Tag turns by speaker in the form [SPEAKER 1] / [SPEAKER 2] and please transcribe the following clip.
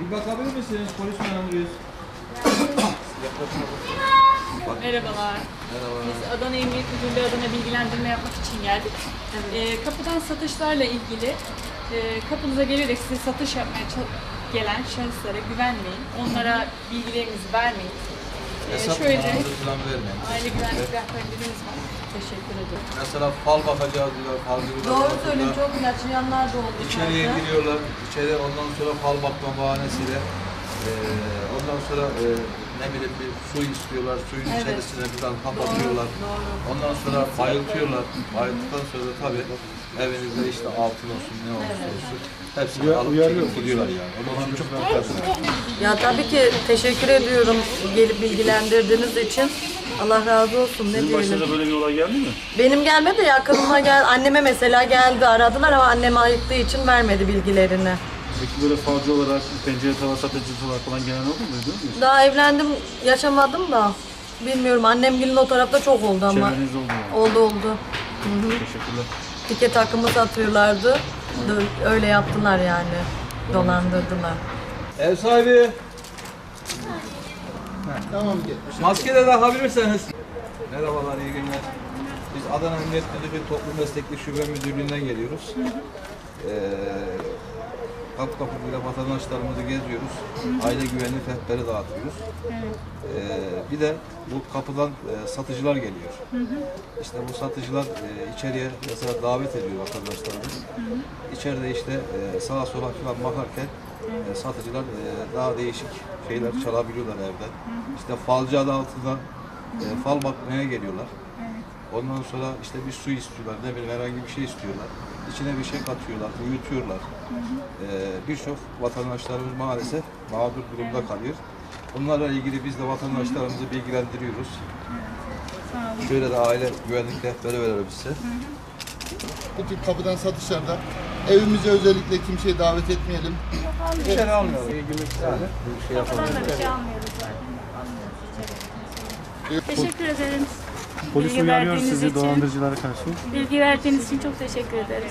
[SPEAKER 1] Bir bakabilir misiniz? Polis memuruyuz.
[SPEAKER 2] Merhabalar. Biz Adana Emniyet Müdürlüğü adına bilgilendirme yapmak için geldik. Ee, kapıdan satışlarla ilgili e, kapınıza gelerek size satış yapmaya gelen şahıslara güvenmeyin. Onlara bilgilerinizi vermeyin. Ee,
[SPEAKER 1] Hesap
[SPEAKER 2] şöyle
[SPEAKER 1] falan vermeyin.
[SPEAKER 2] aile güvenlik rehberlerimiz var. Teşekkür ederim.
[SPEAKER 1] Mesela fal bakacağız diyorlar, fal diyorlar.
[SPEAKER 3] Doğru söylüyorsun çok ilaçlayanlar da oldu.
[SPEAKER 1] İçeriye
[SPEAKER 3] zaten.
[SPEAKER 1] giriyorlar. İçeri ondan sonra fal bakma bahanesiyle eee ondan sonra eee, ne bileyim bir su istiyorlar. Suyun
[SPEAKER 3] Evet.
[SPEAKER 1] içerisine bir tane kapatıyorlar.
[SPEAKER 3] doğru.
[SPEAKER 1] Ondan sonra bayıltıyorlar. Bayıldıktan sonra da tabii evinizde işte altın olsun ne olursa olsun hepsini alıp çekip gidiyorlar yani. Onun için çok edin.
[SPEAKER 3] Ya tabii ki teşekkür ediyorum gelip bilgilendirdiğiniz için. Allah razı olsun ne
[SPEAKER 4] Sizin
[SPEAKER 3] diyelim.
[SPEAKER 4] başınıza böyle bir olay geldi mi?
[SPEAKER 3] Benim gelmedi yakınıma gel. Anneme mesela geldi aradılar ama annem ayıktığı için vermedi bilgilerini.
[SPEAKER 4] Peki böyle falcı olarak, pencere tava satıcısı olarak falan gelen oldu mu? Duydunuz mu?
[SPEAKER 3] Daha evlendim yaşamadım da. Bilmiyorum annem gelin o tarafta çok oldu ama.
[SPEAKER 4] Çevrenizde oldu mu?
[SPEAKER 3] Oldu oldu.
[SPEAKER 4] Teşekkürler.
[SPEAKER 3] Tike takımı satıyorlardı. Öyle yaptılar yani. Dolandırdılar.
[SPEAKER 1] Ev sahibi. Tamam Maske de takabilirseniz. Merhabalar, iyi günler. Biz Adana Emniyet Müdürlüğü Toplum Meslekli Şube Müdürlüğü'nden geliyoruz. Ee, kapı kapı böyle vatandaşlarımızı geziyoruz. Aile güvenlik rehberi dağıtıyoruz. Ee, bir de bu kapıdan e, satıcılar geliyor. İşte bu satıcılar e, içeriye mesela davet ediyor vatandaşlarımız. İçeride işte e, sağa sola falan bakarken e, satıcılar e, daha değişik şeyler çalabiliyorlar evden. İşte falcı adı altında e, fal bakmaya geliyorlar. Ondan sonra işte bir su istiyorlar, ne bileyim herhangi bir şey istiyorlar. İçine bir şey katıyorlar, uyutuyorlar. E, Birçok vatandaşlarımız maalesef mağdur durumda kalıyor. Bunlarla ilgili biz de vatandaşlarımızı bilgilendiriyoruz. Şöyle de aile güvenlik rehberi verelim size.
[SPEAKER 5] Bu tür kapıdan satışlarda evimize özellikle kimseyi davet etmeyelim.
[SPEAKER 1] İçeri almıyoruz. İlgimiz yani. Bir şey yapalım.
[SPEAKER 6] Kapıdan da bir şey almıyoruz zaten. Teşekkür ederiz.
[SPEAKER 4] Polis uyarıyor
[SPEAKER 6] verdiğiniz
[SPEAKER 4] sizi
[SPEAKER 6] için.
[SPEAKER 4] dolandırıcılara karşı.
[SPEAKER 6] Bilgi verdiğiniz için çok teşekkür ederiz.